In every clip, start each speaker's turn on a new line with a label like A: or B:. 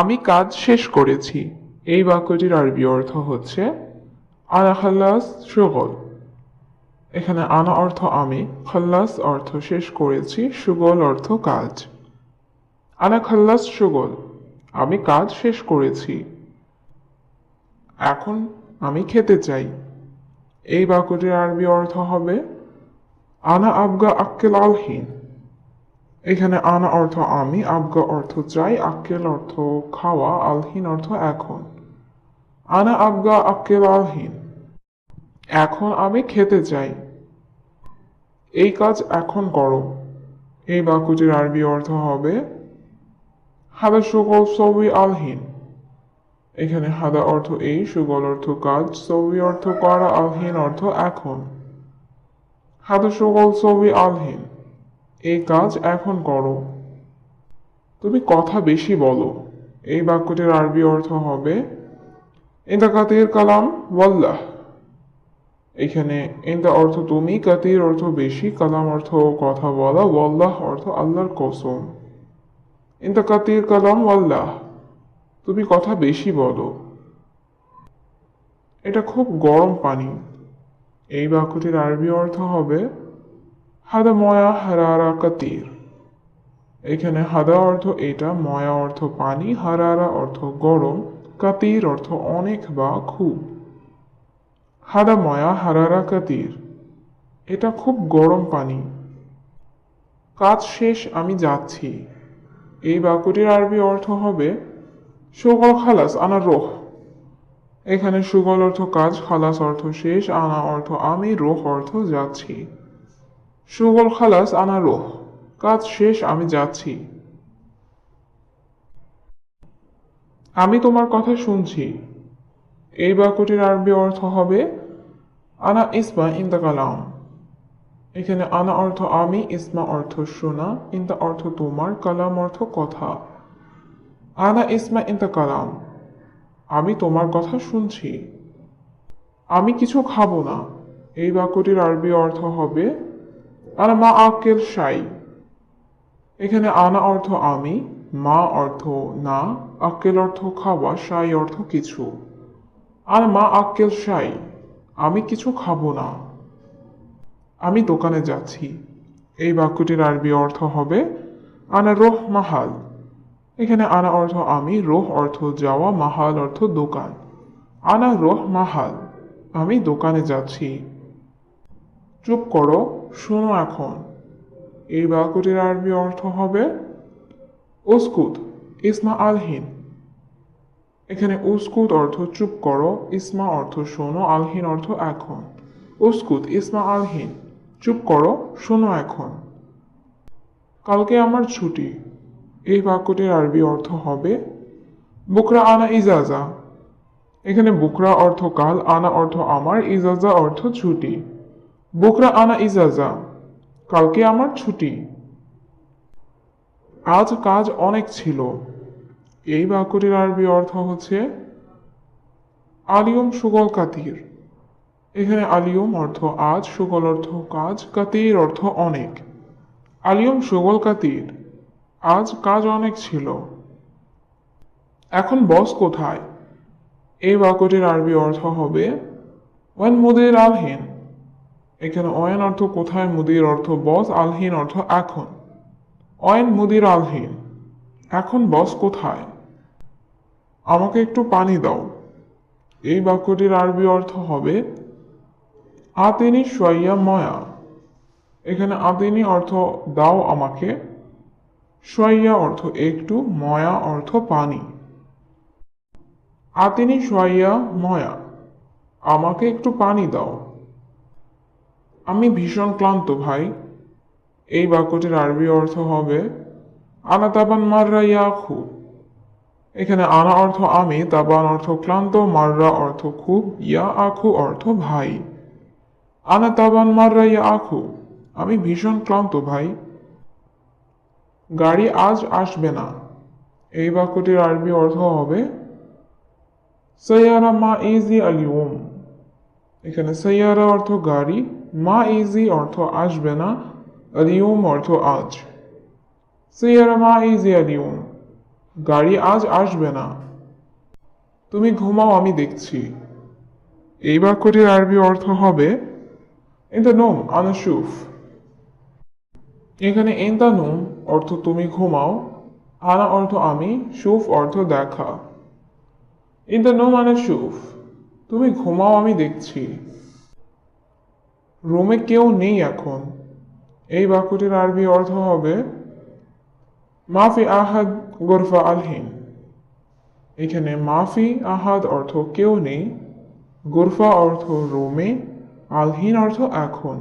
A: আমি কাজ শেষ করেছি। এই বাক্যটির আরবি অর্থ হচ্ছে আনা খাল্লাস সুগল। এখানে আনা অর্থ আমি খাল্লাস অর্থ শেষ করেছি, সুগল অর্থ কাজ। আনা খাল্লাস সুগল। আমি কাজ শেষ করেছি। এখন আমি খেতে চাই। এই বাক্যটির আরবি অর্থ হবে, আনা আবগা আক্কেল আলহীন। এখানে আনা অর্থ আমি, আবগা অর্থ চাই আক্কেল অর্থ খাওয়া, আলহীন অর্থ এখন। আনা আবগা, আক্কেল, আলহীন। এখন আমি খেতে চাই। এই কাজ এখন করো। এই বাক্যটির আরবি অর্থ হবে, হাদা সুগল সবই আলহীন। এখানে হাদা অর্থ এই, সুগল অর্থ কাজ সবই অর্থ করা, আলহীন অর্থ এখন। হাদা সুগল সবই আলহীন। এই কাজ এখন করো। তুমি কথা বেশি বলো। এই বাক্যটির আরবি অর্থ হবে ইন্দা কাতির কালাম ওয়াল্লাহ। এখানে ইন্দা অর্থ তুমি, কাতির অর্থ বেশি, কালাম অর্থ কথা বলা, ওয়াল্লাহ অর্থ আল্লাহর কসম। ইন্দা কাতির কালাম ওয়াল্লাহ। তুমি কথা বেশি বলো। এটা খুব গরম পানি। এই বাক্যটির আরবি অর্থ হবে হাদা ময়া হারারা কাতির। এখানে হাদা অর্থ এটা, ময়া অর্থ পানি, হারারা অর্থ গরম, কাতির অর্থ অনেক বা খুব। হাদা ময়া হারারা কাতির, এটা খুব গরম পানি। কাজ শেষ, আমি যাচ্ছি। এই বাক্যটির আরবি অর্থ হবে, সুগল খালাস, আনা রোহ। এখানে সুগল অর্থ কাজ, খালাস অর্থ শেষ, আনা অর্থ আমি, রোহ অর্থ যাচ্ছি। সুগল খালাস, আনা রোহ। কাজ শেষ, আমি যাচ্ছি। আমি তোমার কথা শুনছি। এই বাক্যটির আরবি অর্থ হবে, আনা ইসমা ইন্দা কালাম। এখানে আনা অর্থ আমি, ইসমা অর্থ শোনা, ইন্দা অর্থ তোমার, কালাম অর্থ কথা। আনা ইসমা ইন্দা কালাম। আমি তোমার কথা শুনছি। আমি কিছু খাব না। এই বাক্যটির আরবি অর্থ হবে আনা মা আকেল সাই। এখানে আনা অর্থ আমি, মা অর্থ না আক্কেল অর্থ খাওয়া, সাই অর্থ কিছু। আর মা আক্কেল সাই, আমি কিছু খাব না। আমি দোকানে যাচ্ছি। এই বাক্যটির আরবি অর্থ হবে আনা রোহ মাহাল। এখানে আনা অর্থ আমি, রোহ অর্থ যাওয়া, মাহাল অর্থ দোকান। আনা রোহ মাহাল, আমি দোকানে যাচ্ছি। চুপ করো, শোনো এখন। এই বাক্যটির আরবি অর্থ হবে, উস্কুত, ইসমা আলহীন এখানে উস্কুত অর্থ চুপ করো ইসমা অর্থ শোনো আলহীন অর্থ এখন। উস্কুত, ইসমা আলহীন চুপ করো, শোনো এখন। কালকে আমার ছুটি। এই বাক্যটির আরবি অর্থ হবে, বুকরা আনা ইজাজা। এখানে বুকরা অর্থ কাল আনা অর্থ আমার ইজাজা অর্থ ছুটি। বুকরা আনা ইজাজা, কালকে আমার ছুটি। আজ কাজ অনেক ছিল। এই বাক্যটির আরবি অর্থ হচ্ছে, আলিয়ম সুগল কাতির। এখানে আলিয়ম অর্থ আজ, সুগল অর্থ কাজ, কাতির অর্থ অনেক। আলিয়ম সুগল কাতির, আজ কাজ অনেক ছিল। এখন বস কোথায়? এই বাক্যটির আরবি অর্থ হবে, ওয়ান মুদির আলহীন। এখানে অয়ন অর্থ কোথায়, মুদির অর্থ বস, আলহীন অর্থ এখন। অয়ন, মুদির, আলহীন। এখন বস কোথায়? আমাকে একটু পানি দাও। এই বাক্যটির আরবি অর্থ হবে, আতিনি সোয়াইয়া ময়া। এখানে আতিনি অর্থ দাও আমাকে সোয়াইয়া অর্থ একটু, ময়া অর্থ পানি। আতিনি সোয়াইয়া ময়া, আমাকে একটু পানি দাও। আমি ভীষণ ক্লান্ত ভাই। এই বাক্যটির আরবি অর্থ হবে, আনা তাবান মাররা ইয়াখু এখানে আনা অর্থ আমি তাবান অর্থ ক্লান্ত মাররা অর্থ খুব ইয়া আখু অর্থ ভাই। আনা তাবান মাররা ইয়া আখু আমি ভীষণ ক্লান্ত ভাই। গাড়ি আজ আসবে না। এই বাক্যটির আরবি অর্থ হবে, সৈয়ারা মা ইজি আলিউম এখানে সৈয়ারা অর্থ গাড়ি মা ইজি অর্থ আসবে না আলিউম অর্থ আজ সৈয়ারা মা ইজি আলিউম গাড়ি আজ আসবে না তুমি ঘুমাও আমি দেখছি এই বাক্যটির আরবি অর্থ হবে ইন্দা নোম আনাসুফ এখানে ইন্দা নোম অর্থ তুমি ঘুমাও আনা অর্থ আমি সুফ অর্থ দেখা ইন্দা নোম আনাসুফ তুমি ঘুমাও আমি দেখছি রোমে কেউ নেই এখন। এই বাক্যটির আরবি অর্থ হবে, মাফি আহাদ গোরফা আলহিন। এখানে মাফি আহাদ অর্থ কেউ নেই, গোরফা অর্থ রোমে, আলহীন অর্থ এখন।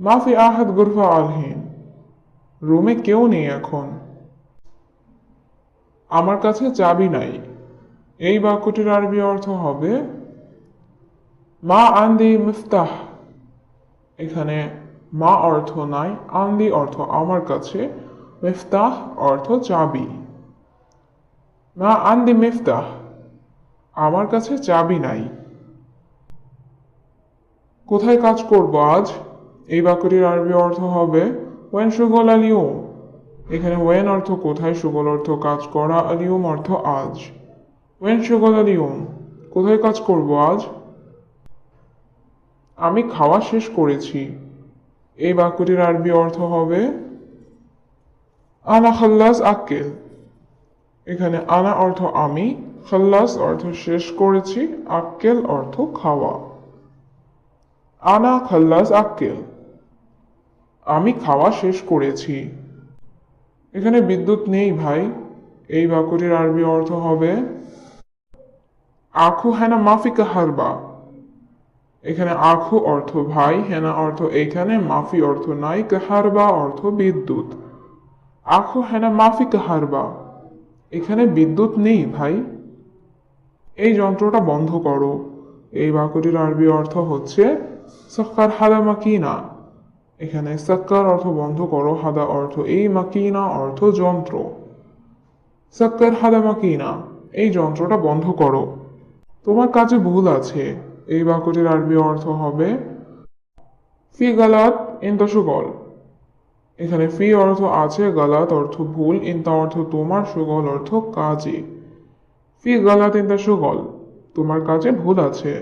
A: মাফি আহাদ গোরফা আলহীন। রোমে কেউ নেই এখন। আমার কাছে চাবি নাই। এই বাক্যটির আরবি অর্থ হবে, মা আন্দি মিফতাহ। এখানে মা অর্থ নাই, আন্দি অর্থ আমার কাছে, মিফতাহ অর্থ চাবি। মা আন্দি মিফতাহ, আমার কাছে চাবি নাই। কোথায় কাজ করব আজ? এই বাক্যটির আরবি অর্থ হবে ওয়েন সুগল আলিউম এখানে ওয়েন অর্থ কোথায়, সুগল অর্থ কাজ করা আলিউম অর্থ আজ। ওয়েন সুগল আলিউম কোথায় কাজ করব আজ? আমি খাওয়া শেষ করেছি। এই বাক্যটির আরবি অর্থ হবে, আনা খাল্লাস আক্কেল। এখানে আনা অর্থ আমি খাল্লাস অর্থ শেষ করেছি আক্কেল অর্থ খাওয়া। আনা খাল্লাস আক্কেল। আমি খাওয়া শেষ করেছি। এখানে বিদ্যুৎ নেই ভাই। এই বাক্যটির আরবি অর্থ হবে আখু হেনা মাফিকা হারবা। এখানে আখু অর্থ ভাই, হেনা অর্থ এখানে মাফি অর্থ নাই, কাহারবা অর্থ বিদ্যুৎ। আখু হেনা, মাফি, কাহারবা। এখানে বিদ্যুৎ নেই ভাই। এই যন্ত্রটা বন্ধ করো। এই বাক্যটির আরবি অর্থ হচ্ছে, সক্কার হাদা মাকিনা। এখানে সক্কার অর্থ বন্ধ করো, হাদা অর্থ এই মাকিনা অর্থ যন্ত্র। সক্কার হাদা মাকিনা, এই যন্ত্রটা বন্ধ করো। তোমার কাজে ভুল আছে। এই বাক্যটির আরবি অর্থ হবে ফি গালাত ইন্তা সুগল। এখানে ফি অর্থ আছে গালাত অর্থ ভুল ইন্তা অর্থ তোমার সুগল অর্থ কাজে। ফি গালাত ইন্তা সুগল, তোমার কাজে ভুল আছে।